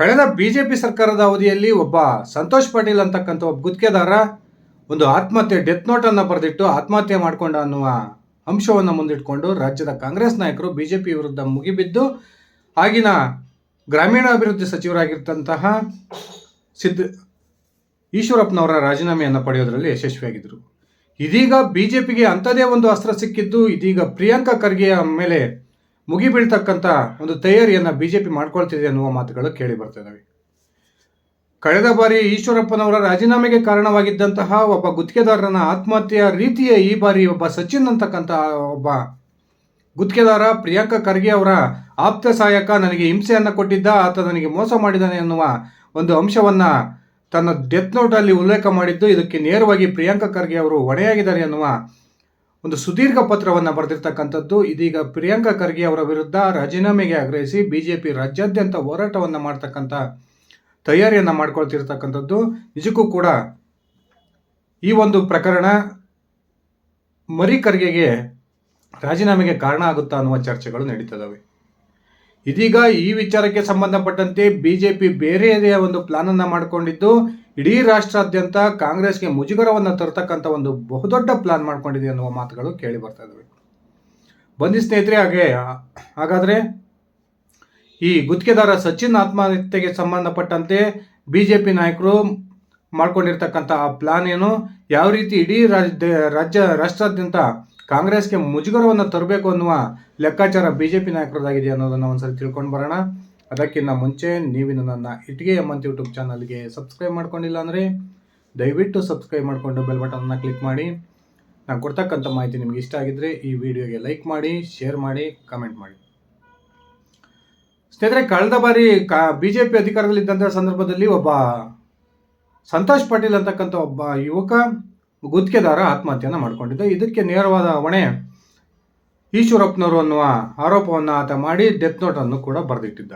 ಕಳೆದ ಬಿಜೆಪಿ ಸರ್ಕಾರದ ಅವಧಿಯಲ್ಲಿ ಒಬ್ಬ ಸಂತೋಷ್ ಪಾಟೀಲ್ ಅಂತಕ್ಕಂಥ ಒಬ್ಬ ಗುತ್ತಿಗೆದಾರ ಒಂದು ಆತ್ಮಹತ್ಯೆ, ಡೆತ್ ನೋಟನ್ನು ಬರೆದಿಟ್ಟು ಆತ್ಮಹತ್ಯೆ ಮಾಡಿಕೊಂಡ ಅನ್ನುವ ಅಂಶವನ್ನು ಮುಂದಿಟ್ಕೊಂಡು ರಾಜ್ಯದ ಕಾಂಗ್ರೆಸ್ ನಾಯಕರು ಬಿಜೆಪಿ ವಿರುದ್ಧ ಮುಗಿಬಿದ್ದು, ಆಗಿನ ಗ್ರಾಮೀಣಾಭಿವೃದ್ಧಿ ಸಚಿವರಾಗಿರ್ತಂತಹ ಸಿದ್ಧ ಈಶ್ವರಪ್ಪನವರ ರಾಜೀನಾಮೆಯನ್ನು ಪಡೆಯೋದರಲ್ಲಿ ಯಶಸ್ವಿಯಾಗಿದ್ದರು. ಇದೀಗ ಬಿ ಜೆ ಪಿಗೆ ಅಂಥದೇ ಒಂದು ಅಸ್ತ್ರ ಸಿಕ್ಕಿದ್ದು, ಇದೀಗ ಪ್ರಿಯಾಂಕಾ ಖರ್ಗೆಯ ಮೇಲೆ ಮುಗಿಬೀಳ್ತಕ್ಕಂಥ ಒಂದು ತಯಾರಿಯನ್ನು ಬಿಜೆಪಿ ಮಾಡ್ಕೊಳ್ತಿದೆ ಅನ್ನುವ ಮಾತುಗಳು ಕೇಳಿ ಬರ್ತಿದ್ದಾವೆ ಕಳೆದ ಬಾರಿ ಈಶ್ವರಪ್ಪನವರ ರಾಜೀನಾಮೆಗೆ ಕಾರಣವಾಗಿದ್ದಂತಹ ಒಬ್ಬ ಗುತ್ತಿಗೆದಾರನ ಆತ್ಮಹತ್ಯೆಯ ರೀತಿಯ ಈ ಬಾರಿ ಒಬ್ಬ ಸಚಿನ್ ಅಂತಕ್ಕಂಥ ಒಬ್ಬ ಗುತ್ತಿಗೆದಾರ ಪ್ರಿಯಾಂಕಾ ಖರ್ಗೆ ಅವರ ಆಪ್ತ ಸಹಾಯಕ ನನಗೆ ಹಿಂಸೆಯನ್ನು ಕೊಟ್ಟಿದ್ದ, ಆತ ನನಗೆ ಮೋಸ ಮಾಡಿದ್ದಾನೆ ಅನ್ನುವ ಒಂದು ಅಂಶವನ್ನು ತನ್ನ ಡೆತ್ ನೋಟಲ್ಲಿ ಉಲ್ಲೇಖ ಮಾಡಿದ್ದು, ಇದಕ್ಕೆ ನೇರವಾಗಿ ಪ್ರಿಯಾಂಕಾ ಖರ್ಗೆ ಅವರು ಹೊಣೆಯಾಗಿದ್ದಾರೆ ಅನ್ನುವ ಒಂದು ಸುದೀರ್ಘ ಪತ್ರವನ್ನು ಬರೆದಿರ್ತಕ್ಕಂಥದ್ದು. ಇದೀಗ ಪ್ರಿಯಾಂಕಾ ಖರ್ಗೆ ಅವರ ವಿರುದ್ಧ ರಾಜೀನಾಮೆಗೆ ಆಗ್ರಹಿಸಿ ಬಿಜೆಪಿ ರಾಜ್ಯಾದ್ಯಂತ ಹೋರಾಟವನ್ನು ಮಾಡ್ತಕ್ಕಂಥ ತಯಾರಿಯನ್ನು ಮಾಡ್ಕೊಳ್ತಿರ್ತಕ್ಕಂಥದ್ದು. ನಿಜಕ್ಕೂ ಕೂಡ ಈ ಒಂದು ಪ್ರಕರಣ ಮರಿ ಖರ್ಗೆಗೆ ರಾಜೀನಾಮೆಗೆ ಕಾರಣ ಆಗುತ್ತಾ ಅನ್ನುವ ಚರ್ಚೆಗಳು ನಡೀತದವೆ. ಇದೀಗ ಈ ವಿಚಾರಕ್ಕೆ ಸಂಬಂಧಪಟ್ಟಂತೆ ಬಿಜೆಪಿ ಬೇರೆಯದೇ ಒಂದು ಪ್ಲಾನನ್ನು ಮಾಡಿಕೊಂಡಿದ್ದು. ಇಡೀ ರಾಷ್ಟ್ರಾದ್ಯಂತ ಕಾಂಗ್ರೆಸ್ಗೆ ಮುಜುಗರವನ್ನು ತರತಕ್ಕಂಥ ಒಂದು ಬಹುದೊಡ್ಡ ಪ್ಲಾನ್ ಮಾಡ್ಕೊಂಡಿದೆ ಅನ್ನುವ ಮಾತುಗಳು ಕೇಳಿ ಬರ್ತಾ ಇದ್ದಾವೆ ಬನ್ನಿ ಸ್ನೇಹಿತರೆ, ಹಾಗೆ, ಹಾಗಾದರೆ ಈ ಗುತ್ತಿಗೆದಾರ ಸಚಿನ್ ಆತ್ಮಹತ್ಯೆಗೆ ಸಂಬಂಧಪಟ್ಟಂತೆ ಬಿ ಜೆ ಪಿ ನಾಯಕರು ಮಾಡ್ಕೊಂಡಿರ್ತಕ್ಕಂಥ ಆ ಪ್ಲಾನ್ ಏನು? ಯಾವ ರೀತಿ ಇಡೀ ರಾಜ್ಯ ರಾಜ್ಯ, ರಾಷ್ಟ್ರಾದ್ಯಂತ ಕಾಂಗ್ರೆಸ್ಗೆ ಮುಜುಗರವನ್ನು ತರಬೇಕು ಅನ್ನುವ ಲೆಕ್ಕಾಚಾರ ಬಿ ಜೆ ಪಿ ನಾಯಕರದಾಗಿದೆ ಅನ್ನೋದನ್ನು ಒಂದ್ಸರಿ ತಿಳ್ಕೊಂಡು ಬರೋಣ. ಅದಕ್ಕಿಂತ ಮುಂಚೆ ನೀವು ನನ್ನ ಇಟ್ಟಿಗೆ ಎಮ್ಮಂತ ಯೂಟ್ಯೂಬ್ ಚಾನಲ್ಗೆ ಸಬ್ಸ್ಕ್ರೈಬ್ ಮಾಡ್ಕೊಂಡಿಲ್ಲ ಅಂದರೆ ದಯವಿಟ್ಟು ಸಬ್ಸ್ಕ್ರೈಬ್ ಮಾಡಿಕೊಂಡು ಬೆಲ್ ಬಟನ್ನ ಕ್ಲಿಕ್ ಮಾಡಿ. ನಾನು ಕೊಡ್ತಕ್ಕಂಥ ಮಾಹಿತಿ ನಿಮಗೆ ಇಷ್ಟ ಆಗಿದ್ದರೆ ಈ ವಿಡಿಯೋಗೆ ಲೈಕ್ ಮಾಡಿ, ಶೇರ್ ಮಾಡಿ, ಕಮೆಂಟ್ ಮಾಡಿ. ಸ್ನೇಹಿತರೆ, ಕಳೆದ ಬಾರಿ ಕಾ ಬಿ ಜೆ ಪಿ ಅಧಿಕಾರದಲ್ಲಿದ್ದಂಥ ಸಂದರ್ಭದಲ್ಲಿ ಒಬ್ಬ ಸಂತೋಷ್ ಪಾಟೀಲ್ ಅಂತಕ್ಕಂಥ ಒಬ್ಬ ಯುವಕ ಗುತ್ತಿಗೆದಾರ ಆತ್ಮಹತ್ಯೆಯನ್ನು ಮಾಡಿಕೊಂಡಿದ್ದ. ಇದಕ್ಕೆ ನೇರವಾದ ಹೊಣೆ ಈಶ್ವರಪ್ಪನವರು ಅನ್ನುವ ಆರೋಪವನ್ನು ಆತ ಮಾಡಿ ಡೆತ್ ನೋಟನ್ನು ಕೂಡ ಬರೆದಿಟ್ಟಿದ್ದ.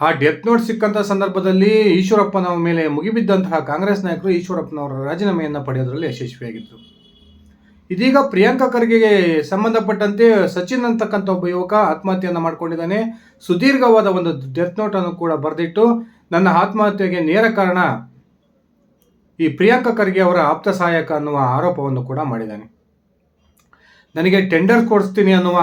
ಆ ಡೆತ್ ನೋಟ್ ಸಿಕ್ಕಂಥ ಸಂದರ್ಭದಲ್ಲಿ ಈಶ್ವರಪ್ಪನ ಮೇಲೆ ಮುಗಿಬಿದ್ದಂತಹ ಕಾಂಗ್ರೆಸ್ ನಾಯಕರು ಈಶ್ವರಪ್ಪನವರ ರಾಜೀನಾಮೆಯನ್ನು ಪಡೆಯೋದರಲ್ಲಿ ಯಶಸ್ವಿಯಾಗಿದ್ದರು ಇದೀಗ ಪ್ರಿಯಾಂಕಾ ಖರ್ಗೆಗೆ ಸಂಬಂಧಪಟ್ಟಂತೆ ಸಚಿನ್ ಅಂತಕ್ಕಂಥ ಒಬ್ಬ ಯುವಕ ಆತ್ಮಹತ್ಯೆಯನ್ನು ಮಾಡಿಕೊಂಡಿದ್ದಾನೆ. ಸುದೀರ್ಘವಾದ ಒಂದು ಡೆತ್ ನೋಟನ್ನು ಕೂಡ ಬರೆದಿಟ್ಟು ನನ್ನ ಆತ್ಮಹತ್ಯೆಗೆ ನೇರ ಕಾರಣ ಈ ಪ್ರಿಯಾಂಕಾ ಖರ್ಗೆ ಅವರ ಆಪ್ತ ಸಹಾಯಕ ಅನ್ನುವ ಆರೋಪವನ್ನು ಕೂಡ ಮಾಡಿದ್ದಾನೆ. ನನಗೆ ಟೆಂಡರ್ ಕೊಡಿಸ್ತೀನಿ ಅನ್ನುವ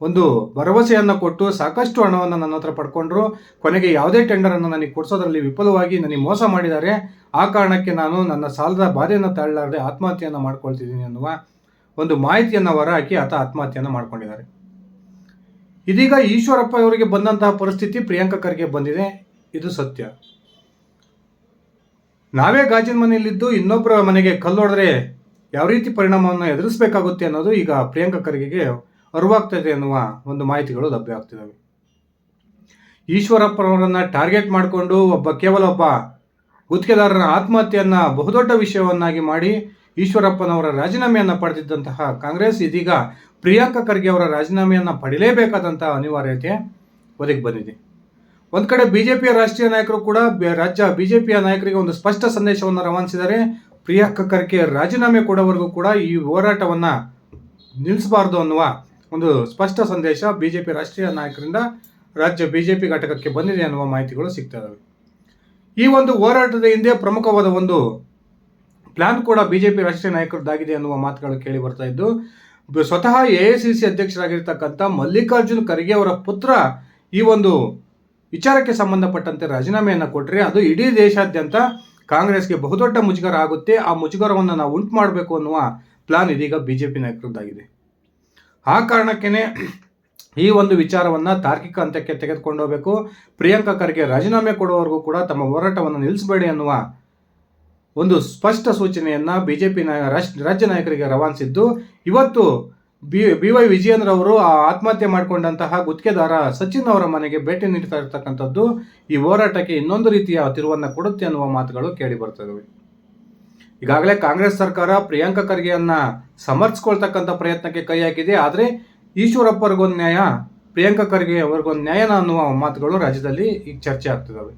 ಒಂದು ಭರವಸೆಯನ್ನು ಕೊಟ್ಟು ಸಾಕಷ್ಟು ಹಣವನ್ನು ನನ್ನ ಹತ್ರ ಪಡ್ಕೊಂಡ್ರು. ಕೊನೆಗೆ ಯಾವುದೇ ಟೆಂಡರನ್ನು ನನಗೆ ಕೊಡಿಸೋದ್ರಲ್ಲಿ ವಿಫಲವಾಗಿ ನನಗೆ ಮೋಸ ಮಾಡಿದ್ದಾರೆ. ಆ ಕಾರಣಕ್ಕೆ ನಾನು ನನ್ನ ಸಾಲದ ಬಾಧೆಯನ್ನು ತಾಳಲಾರದೆ ಆತ್ಮಹತ್ಯೆಯನ್ನು ಮಾಡ್ಕೊಳ್ತಿದ್ದೀನಿ ಅನ್ನುವ ಒಂದು ಮಾಹಿತಿಯನ್ನು ಹೊರಹಾಕಿ ಆತ ಆತ್ಮಹತ್ಯೆಯನ್ನು ಮಾಡ್ಕೊಂಡಿದ್ದಾರೆ. ಇದೀಗ ಈಶ್ವರಪ್ಪ ಅವರಿಗೆ ಬಂದಂತಹ ಪರಿಸ್ಥಿತಿ ಪ್ರಿಯಾಂಕಾ ಖರ್ಗೆ ಬಂದಿದೆ. ಇದು ಸತ್ಯ. ನಾವೇ ಗಾಜಿನ ಮನೆಯಲ್ಲಿದ್ದು ಇನ್ನೊಬ್ಬರ ಮನೆಗೆ ಕಲ್ಲೊಡೆದ್ರೆ ಯಾವ ರೀತಿ ಪರಿಣಾಮವನ್ನು ಎದುರಿಸಬೇಕಾಗುತ್ತೆ ಅನ್ನೋದು ಈಗ ಪ್ರಿಯಾಂಕಾ ಖರ್ಗೆಗೆ ಅರಿವಾಗ್ತದೆ ಎನ್ನುವ ಒಂದು ಮಾಹಿತಿಗಳು ಲಭ್ಯ ಆಗ್ತಿದ್ದಾವೆ ಈಶ್ವರಪ್ಪನವರನ್ನ ಟಾರ್ಗೆಟ್ ಮಾಡಿಕೊಂಡು ಒಬ್ಬ ಕೇವಲ ಒಬ್ಬ ಗುತ್ತಿಗೆದಾರರ ಆತ್ಮಹತ್ಯೆಯನ್ನು ಬಹುದೊಡ್ಡ ವಿಷಯವನ್ನಾಗಿ ಮಾಡಿ ಈಶ್ವರಪ್ಪನವರ ರಾಜೀನಾಮೆಯನ್ನು ಪಡೆದಿದ್ದಂತಹ ಕಾಂಗ್ರೆಸ್, ಇದೀಗ ಪ್ರಿಯಾಂಕಾ ಖರ್ಗೆ ಅವರ ರಾಜೀನಾಮೆಯನ್ನು ಪಡೆಯಲೇಬೇಕಾದಂತಹ ಅನಿವಾರ್ಯತೆ ಒದಗಿ ಬಂದಿದೆ. ಒಂದು ಕಡೆ ಬಿಜೆಪಿಯ ರಾಷ್ಟ್ರೀಯ ನಾಯಕರು ಕೂಡ ರಾಜ್ಯ ಬಿಜೆಪಿಯ ನಾಯಕರಿಗೆ ಒಂದು ಸ್ಪಷ್ಟ ಸಂದೇಶವನ್ನು ರವಾನಿಸಿದರೆ ಪ್ರಿಯಾಂಕಾ ಖರ್ಗೆ ರಾಜೀನಾಮೆ ಕೊಡೋವರೆಗೂ ಕೂಡ ಈ ಹೋರಾಟವನ್ನು ನಿಲ್ಲಿಸಬಾರ್ದು ಅನ್ನುವ ಒಂದು ಸ್ಪಷ್ಟ ಸಂದೇಶ ಬಿಜೆಪಿ ರಾಷ್ಟ್ರೀಯ ನಾಯಕರಿಂದ ರಾಜ್ಯ ಬಿಜೆಪಿ ಘಟಕಕ್ಕೆ ಬಂದಿದೆ ಅನ್ನುವ ಮಾಹಿತಿಗಳು ಸಿಗ್ತಾ ಇದಾವೆ. ಈ ಒಂದು ಹೋರಾಟದ ಹಿಂದೆ ಪ್ರಮುಖವಾದ ಒಂದು ಪ್ಲಾನ್ ಕೂಡ ಬಿಜೆಪಿ ರಾಷ್ಟ್ರೀಯ ನಾಯಕರದ್ದಾಗಿದೆ ಅನ್ನುವ ಮಾತುಗಳು ಕೇಳಿ ಬರ್ತಾ ಇದ್ದು, ಸ್ವತಃ ಎ ಐ ಸಿ ಸಿ ಅಧ್ಯಕ್ಷರಾಗಿರ್ತಕ್ಕಂಥ ಮಲ್ಲಿಕಾರ್ಜುನ್ ಖರ್ಗೆ ಅವರ ಪುತ್ರ ಈ ಒಂದು ವಿಚಾರಕ್ಕೆ ಸಂಬಂಧಪಟ್ಟಂತೆ ರಾಜೀನಾಮೆಯನ್ನು ಕೊಟ್ಟರೆ ಅದು ಇಡೀ ದೇಶಾದ್ಯಂತ ಕಾಂಗ್ರೆಸ್ಗೆ ಬಹುದೊಡ್ಡ ಮುಜುಗರ ಆಗುತ್ತೆ. ಆ ಮುಜುಗರವನ್ನು ನಾವು ಉಂಟು ಮಾಡಬೇಕು ಅನ್ನುವ ಪ್ಲಾನ್ ಇದೀಗ ಬಿಜೆಪಿ ನಾಯಕರದ್ದಾಗಿದೆ. ಆ ಕಾರಣಕ್ಕೇನೆ ಈ ಒಂದು ವಿಚಾರವನ್ನು ತಾರ್ಕಿಕ ಹಂತಕ್ಕೆ ತೆಗೆದುಕೊಂಡು ಹೋಗಬೇಕು. ಪ್ರಿಯಾಂಕಾ ಖರ್ಗೆ ರಾಜೀನಾಮೆ ಕೊಡುವವರೆಗೂ ಕೂಡ ತಮ್ಮ ಹೋರಾಟವನ್ನು ನಿಲ್ಲಿಸಬೇಡಿ ಅನ್ನುವ ಒಂದು ಸ್ಪಷ್ಟ ಸೂಚನೆಯನ್ನ ಬಿಜೆಪಿ ರಾಜ್ಯ ನಾಯಕರಿಗೆ ರವಾನಿಸಿದ್ದು. ಇವತ್ತು ಬಿ ಬಿ ವೈ ವಿಜಯೇಂದ್ರ ಅವರು ಆ ಆತ್ಮಹತ್ಯೆ ಮಾಡಿಕೊಂಡಂತಹ ಗುತ್ತಿಗೆದಾರ ಸಚಿನ್ ಅವರ ಮನೆಗೆ ಭೇಟಿ ನೀಡ್ತಾ ಇರತಕ್ಕಂಥದ್ದು. ಈ ಹೋರಾಟಕ್ಕೆ ಇನ್ನೊಂದು ರೀತಿಯ ತಿರುವನ್ನು ಕೊಡುತ್ತೆ ಅನ್ನುವ ಮಾತುಗಳು ಕೇಳಿ ಬರ್ತವೆ. ಈಗಾಗಲೇ ಕಾಂಗ್ರೆಸ್ ಸರ್ಕಾರ ಪ್ರಿಯಾಂಕಾ ಖರ್ಗೆಯನ್ನ ಸಮರ್ಥಿಸ್ಕೊಳ್ತಕ್ಕಂಥ ಪ್ರಯತ್ನಕ್ಕೆ ಕೈ ಹಾಕಿದೆ. ಆದರೆ ಈಶ್ವರಪ್ಪರಿಗೊಂದು ನ್ಯಾಯ, ಪ್ರಿಯಾಂಕಾ ಖರ್ಗೆ ಅವರಿಗೊಂದು ನ್ಯಾಯನ ಅನ್ನುವ ಮಾತುಗಳು ರಾಜ್ಯದಲ್ಲಿ ಈಗ ಚರ್ಚೆ ಆಗ್ತಿದ್ದಾವೆ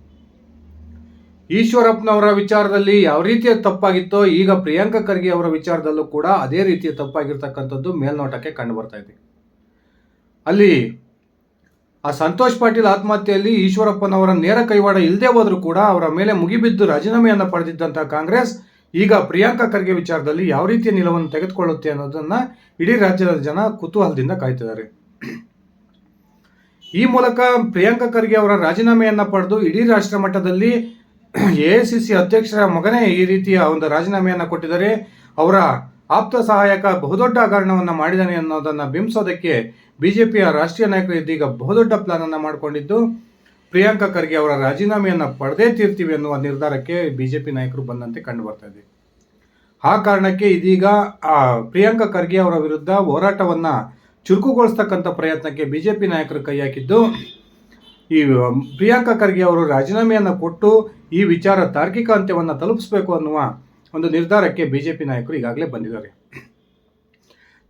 ಈಶ್ವರಪ್ಪನವರ ವಿಚಾರದಲ್ಲಿ ಯಾವ ರೀತಿಯ ತಪ್ಪಾಗಿತ್ತೋ ಈಗ ಪ್ರಿಯಾಂಕಾ ಖರ್ಗೆ ಅವರ ವಿಚಾರದಲ್ಲೂ ಕೂಡ ಅದೇ ರೀತಿಯ ತಪ್ಪಾಗಿರ್ತಕ್ಕಂಥದ್ದು ಮೇಲ್ನೋಟಕ್ಕೆ ಕಂಡು ಬರ್ತಾ ಇದೆ. ಅಲ್ಲಿ ಆ ಸಂತೋಷ್ ಪಾಟೀಲ್ ಆತ್ಮಹತ್ಯೆಯಲ್ಲಿ ಈಶ್ವರಪ್ಪನವರ ನೇರ ಕೈವಾಡ ಇಲ್ಲದೆ ಹೋದರೂ ಕೂಡ ಅವರ ಮೇಲೆ ಮುಗಿಬಿದ್ದು ರಾಜೀನಾಮೆಯನ್ನು ಪಡೆದಿದ್ದಂಥ ಕಾಂಗ್ರೆಸ್ ಈಗ ಪ್ರಿಯಾಂಕಾ ಖರ್ಗೆ ವಿಚಾರದಲ್ಲಿ ಯಾವ ರೀತಿಯ ನಿಲುವನ್ನು ತೆಗೆದುಕೊಳ್ಳುತ್ತೆ ಅನ್ನೋದನ್ನ ಇಡೀ ರಾಜ್ಯದ ಜನ ಕುತೂಹಲದಿಂದ ಕಾಯ್ತಿದ್ದಾರೆ. ಈ ಮೂಲಕ ಪ್ರಿಯಾಂಕಾ ಖರ್ಗೆ ಅವರ ರಾಜೀನಾಮೆಯನ್ನ ಪಡೆದು ಇಡೀ ರಾಷ್ಟ್ರ ಮಟ್ಟದಲ್ಲಿ ಎ ಸಿ ಸಿ ಅಧ್ಯಕ್ಷರ ಮಗನೇ ಈ ರೀತಿಯ ಒಂದು ರಾಜೀನಾಮೆಯನ್ನ ಕೊಟ್ಟಿದ್ದಾರೆ. ಅವರ ಆಪ್ತ ಸಹಾಯಕ ಬಹುದೊಡ್ಡ ಹಗರಣವನ್ನು ಮಾಡಿದ್ದಾನೆ ಅನ್ನೋದನ್ನ ಬಿಂಬಿಸೋದಕ್ಕೆ ಬಿಜೆಪಿಯ ರಾಷ್ಟ್ರೀಯ ನಾಯಕರು ಇದೀಗ ಬಹುದೊಡ್ಡ ಪ್ಲಾನ್ ಅನ್ನ ಮಾಡಿಕೊಂಡಿದ್ದು. ಪ್ರಿಯಾಂಕಾ ಖರ್ಗೆ ಅವರ ರಾಜೀನಾಮೆಯನ್ನು ಪಡೆದೇ ತೀರ್ತೀವಿ ಅನ್ನುವ ನಿರ್ಧಾರಕ್ಕೆ ಬಿಜೆಪಿ ನಾಯಕರು ಬಂದಂತೆ ಕಂಡು ಬರ್ತಾ ಇದೆ. ಆ ಕಾರಣಕ್ಕೆ ಇದೀಗ ಪ್ರಿಯಾಂಕಾ ಖರ್ಗೆ ಅವರ ವಿರುದ್ಧ ಹೋರಾಟವನ್ನ ಚುರುಕುಗೊಳಿಸ್ತಕ್ಕಂಥ ಪ್ರಯತ್ನಕ್ಕೆ ಬಿಜೆಪಿ ನಾಯಕರು ಕೈ ಹಾಕಿದ್ದು, ಈ ಪ್ರಿಯಾಂಕಾ ಖರ್ಗೆ ಅವರು ರಾಜೀನಾಮೆಯನ್ನು ಕೊಟ್ಟು ಈ ವಿಚಾರ ತಾರ್ಕಿಕ ಅಂತ್ಯವನ್ನು ತಲುಪಿಸಬೇಕು ಅನ್ನುವ ಒಂದು ನಿರ್ಧಾರಕ್ಕೆ ಬಿಜೆಪಿ ನಾಯಕರು ಈಗಾಗಲೇ ಬಂದಿದ್ದಾರೆ.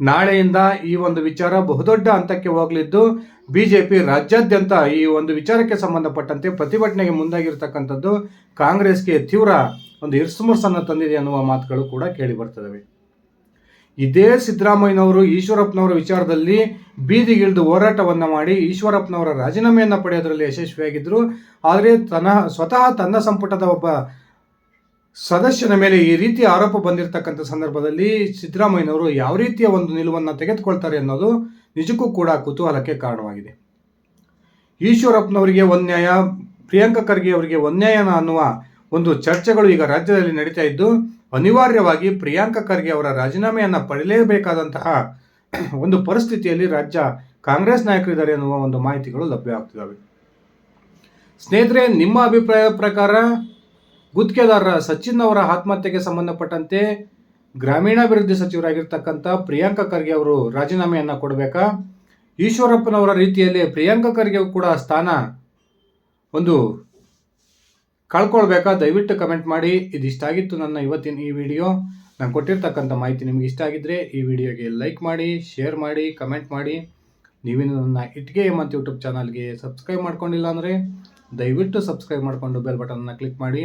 ನಾಳೆಯಿಂದ ಈ ಒಂದು ವಿಚಾರ ಬಹುದೊಡ್ಡ ಹಂತಕ್ಕೆ ಹೋಗಲಿದ್ದು, ಬಿಜೆಪಿ ರಾಜ್ಯಾದ್ಯಂತ ಈ ಒಂದು ವಿಚಾರಕ್ಕೆ ಸಂಬಂಧಪಟ್ಟಂತೆ ಪ್ರತಿಭಟನೆಗೆ ಮುಂದಾಗಿರ್ತಕ್ಕಂಥದ್ದು ಕಾಂಗ್ರೆಸ್ಗೆ ತೀವ್ರ ಒಂದು ಇರ್ಸುಮುರ್ಸನ್ನು ತಂದಿದೆ ಅನ್ನುವ ಮಾತುಗಳು ಕೂಡ ಕೇಳಿ ಬರ್ತದವೆ. ಇದೇ ಸಿದ್ದರಾಮಯ್ಯನವರು ಈಶ್ವರಪ್ಪನವರ ವಿಚಾರದಲ್ಲಿ ಬೀದಿಗಿಳಿದು ಹೋರಾಟವನ್ನು ಮಾಡಿ ಈಶ್ವರಪ್ಪನವರ ರಾಜೀನಾಮೆಯನ್ನು ಪಡೆಯೋದರಲ್ಲಿ ಯಶಸ್ವಿಯಾಗಿದ್ದರು ಆದರೆ ತನ್ನ ಸ್ವತಃ ತನ್ನ ಸಂಪುಟದ ಒಬ್ಬ ಸದಸ್ಯನ ಮೇಲೆ ಈ ರೀತಿ ಆರೋಪ ಬಂದಿರತಕ್ಕಂಥ ಸಂದರ್ಭದಲ್ಲಿ ಸಿದ್ದರಾಮಯ್ಯನವರು ಯಾವ ರೀತಿಯ ಒಂದು ನಿಲುವನ್ನು ತೆಗೆದುಕೊಳ್ತಾರೆ ಅನ್ನೋದು ನಿಜಕ್ಕೂ ಕೂಡ ಕುತೂಹಲಕ್ಕೆ ಕಾರಣವಾಗಿದೆ. ಈಶ್ವರಪ್ಪನವರಿಗೆ ಒಂದ್ಯಾಯ ಪ್ರಿಯಾಂಕಾ ಖರ್ಗೆ ಅವರಿಗೆ ಒನ್ಯಾಯನ ಅನ್ನುವ ಒಂದು ಚರ್ಚೆಗಳು ಈಗ ರಾಜ್ಯದಲ್ಲಿ ನಡೀತಾ ಇದ್ದು, ಅನಿವಾರ್ಯವಾಗಿ ಪ್ರಿಯಾಂಕಾ ಖರ್ಗೆ ಅವರ ರಾಜೀನಾಮೆಯನ್ನು ಪಡೆಯಲೇಬೇಕಾದಂತಹ ಒಂದು ಪರಿಸ್ಥಿತಿಯಲ್ಲಿ ರಾಜ್ಯ ಕಾಂಗ್ರೆಸ್ ನಾಯಕರಿದ್ದಾರೆ ಅನ್ನುವ ಒಂದು ಮಾಹಿತಿಗಳು ಲಭ್ಯ ಆಗ್ತಿದ್ದಾವೆ. ಸ್ನೇಹಿತರೆ, ನಿಮ್ಮ ಅಭಿಪ್ರಾಯದ ಪ್ರಕಾರ ಗುತ್ತಿಗೆದಾರರ ಸಚಿನ್ ಅವರ ಆತ್ಮಹತ್ಯೆಗೆ ಸಂಬಂಧಪಟ್ಟಂತೆ ಗ್ರಾಮೀಣಾಭಿವೃದ್ಧಿ ಸಚಿವರಾಗಿರ್ತಕ್ಕಂಥ ಪ್ರಿಯಾಂಕ ಖರ್ಗೆ ಅವರು ರಾಜೀನಾಮೆಯನ್ನು ಕೊಡಬೇಕಾ? ಈಶ್ವರಪ್ಪನವರ ರೀತಿಯಲ್ಲಿ ಪ್ರಿಯಾಂಕ ಖರ್ಗೆ ಕೂಡ ಸ್ಥಾನ ಒಂದು ಕಳ್ಕೊಳ್ಬೇಕಾ? ದಯವಿಟ್ಟು ಕಮೆಂಟ್ ಮಾಡಿ. ಇದಿಷ್ಟಾಗಿತ್ತು ನನ್ನ ಇವತ್ತಿನ ಈ ವಿಡಿಯೋ. ನಾನು ಕೊಟ್ಟಿರ್ತಕ್ಕಂಥ ಮಾಹಿತಿ ನಿಮಗೆ ಇಷ್ಟ ಆಗಿದ್ದರೆ ಈ ವಿಡಿಯೋಗೆ ಲೈಕ್ ಮಾಡಿ, ಶೇರ್ ಮಾಡಿ, ಕಮೆಂಟ್ ಮಾಡಿ. ನೀವೇನು ನನ್ನ ಇಟ್ಗೆ ಮತ್ತು ಯೂಟ್ಯೂಬ್ ಚಾನಲ್ಗೆ ಸಬ್ಸ್ಕ್ರೈಬ್ ಮಾಡ್ಕೊಂಡಿಲ್ಲ ಅಂದರೆ ದಯವಿಟ್ಟು ಸಬ್ಸ್ಕ್ರೈಬ್ ಮಾಡಿಕೊಂಡು ಬೆಲ್ ಬಟನ್ನ ಕ್ಲಿಕ್ ಮಾಡಿ.